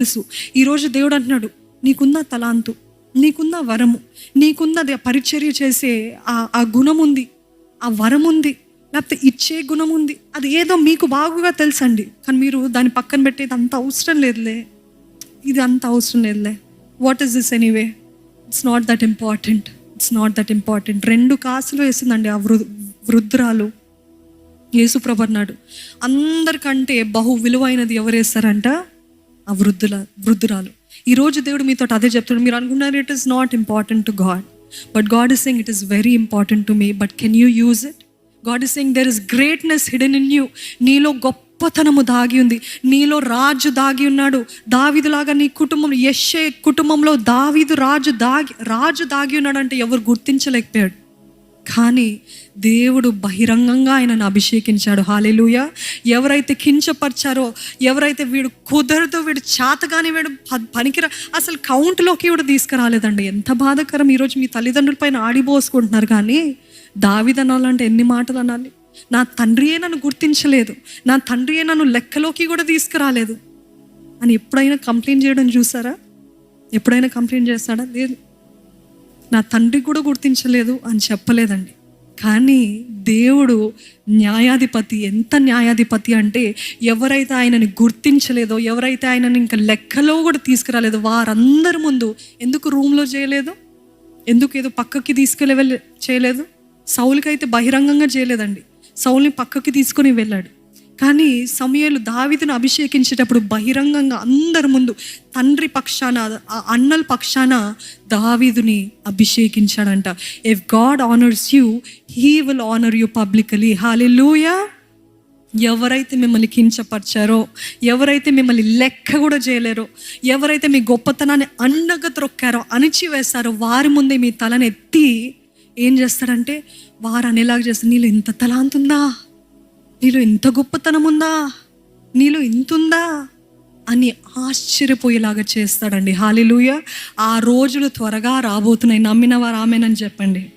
తెలుసు ఈరోజు దేవుడు అంటున్నాడు నీకున్న తలాంతు నీకున్న వరము నీకున్నది పరిచర్య చేసే ఆ ఆ గుణం ఉంది ఆ వరం ఉంది లేకపోతే ఇచ్చే గుణం ఉంది అది ఏదో మీకు బాగుగా తెలుసండి. కానీ మీరు దాన్ని పక్కన పెట్టేది అంత అవసరం లేదులే. ఇది అంత అవసరం లేదులే. What is this anyway it's not that important it's not that important రెండు కాసులు వేసిందండి ఆ వృ వృద్ధురాలు. యేసుప్రభు అన్నాడు అందరికంటే బహు విలువైనది ఎవరు వేస్తారంట? ఆ వృద్ధుల వృద్ధురాలు. ఈరోజు దేవుడు మీతో అదే చెప్తాడు మీరు అనుకున్నారు it is not important to God but God is saying it is very important to me but can you use it God is saying there is greatness hidden in you నీలో గొప్పతనము దాగి ఉంది. నీలో రాజు దాగి ఉన్నాడు. దావిదులాగా నీ కుటుంబం యశ్షే కుటుంబంలో దావీదు రాజు దాగి రాజు దాగి ఉన్నాడు అంటే ఎవరు గుర్తించలేకపోయాడు. కానీ దేవుడు బహిరంగంగా ఆయనను అభిషేకించాడు. హాలేలుయ ఎవరైతే కించపరిచారో ఎవరైతే వీడు కుదరదు వీడు చేతగాని వీడు పనికిరా అసలు కౌంట్లోకి వీడు తీసుకురాలేదండి. ఎంత బాధకరం ఈరోజు మీ తల్లిదండ్రుల పైన ఆడిపోసుకుంటున్నారు కానీ దావిదనాలంటే ఎన్ని మాటలు అనాలి? నా తండ్రియే నన్ను గుర్తించలేదు. నా తండ్రియే నన్ను లెక్కలోకి కూడా తీసుకురాలేదు. అని ఎప్పుడైనా కంప్లైంట్ చేయడం చూసారా? ఎప్పుడైనా కంప్లైంట్ చేస్తాడా? లేదు. నా తండ్రి కూడా గుర్తించలేదు అని చెప్పలేదండి. కానీ దేవుడు న్యాయాధిపతి ఎంత న్యాయాధిపతి అంటే ఎవరైతే ఆయనని గుర్తించలేదో ఎవరైతే ఆయనని ఇంకా లెక్కలో కూడా తీసుకురాలేదో వారందరి ముందు ఎందుకు రూమ్లో చేయలేదు? ఎందుకు ఏదో పక్కకి తీసుకెళ్ళి వెళ్ళి చేయలేదు? సౌలుకైతే బహిరంగంగా చేయలేదండి. సౌల్ని పక్కకి తీసుకొని వెళ్ళాడు. కానీ సమయాలు దావిదును అభిషేకించేటప్పుడు బహిరంగంగా అందరి ముందు తండ్రి పక్షాన ఆ అన్నల పక్షాన దావీదుని అభిషేకించాడంట. If God honours you he will honour you publicly hallelujah ఎవరైతే మిమ్మల్ని కించపరిచారో ఎవరైతే మిమ్మల్ని లెక్క కూడా చేయలేరో ఎవరైతే మీ గొప్పతనాన్ని అండగా త్రొక్కారో అణిచివేస్తారో వారి ముందే మీ తలనెత్తి ఎత్తి ఏం చేస్తాడంటే వారు అనేలాగా చేస్తారు నీళ్ళు ఇంత తలాంతుందా? నీలో ఇంత గొప్పతనం ఉందా నీలో ఇంత ఉందా అని ఆశ్చర్యపోయేలాగా చేస్తాడండి. హాలిలూయ. ఆ రోజులు త్వరగా రాబోతున్నాయి. నమ్మిన వారు ఆమెనని చెప్పండి.